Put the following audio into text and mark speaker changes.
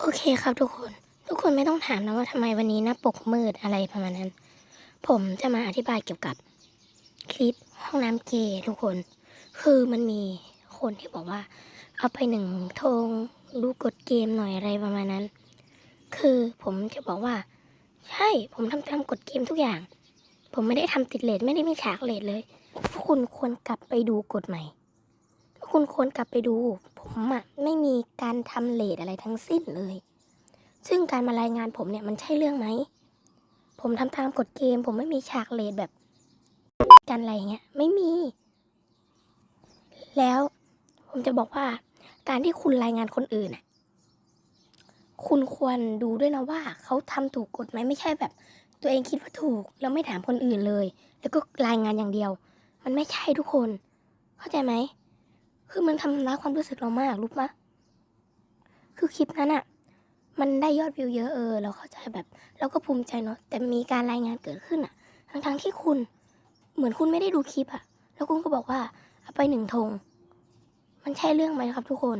Speaker 1: โอเคครับทุกคน ทุกคนไม่ต้องถามนะว่าทำไมวันนี้หน้าปกมืดอะไรประมาณนั้น ผมจะมาอธิบายเกี่ยวกับ คลิปห้องน้ำเกย์ทุกคน คือมันมีคนที่บอกว่า เอาไปหนึ่งธงดูกดเกมหน่อยอะไรประมาณนั้น คือผมจะบอกว่า ใช่ผมทำตามกฎเกมทุกอย่าง ผมไม่ได้ทำติดเลทไม่ได้มีฉากเลทเลยพวกคุณควรกลับไปดูกฎใหม่ คุณควรกลับไปดู ผมอะไม่มีการทำเลทอะไรทั้งสิ้นเลย ซึ่งการมารายงานผมเนี่ยมันใช่เรื่องไหม ผมทำตามกฎเกม ผมไม่มีฉากเลทแบบกันอะไรเงี้ยไม่มี แล้วผมจะบอกว่า การที่คุณรายงานคนอื่นน่ะคุณควรดูด้วยนะว่าเขาทำถูกกฎไหมไม่ใช่แบบ ตัวเองคิดว่าถูกแล้วไม่ถามคนอื่นเลย แล้วก็รายงานอย่างเดียว มันไม่ใช่ทุกคน เข้าใจไหม คือมันทำร้ายความรู้สึกเรามากรู้ปะคือคลิปนั้นอะมันได้ยอดวิวเยอะเออ เราเข้าใจแบบ เราก็ภูมิใจเนาะแต่มีการรายงานเกิดขึ้นอะทั้งทงที่คุณ เหมือนคุณไม่ได้ดูคลิปอะแล้วคุณก็บอกว่าเอาไปหนึ่งธงมันใช่เรื่องไหมครับทุกคน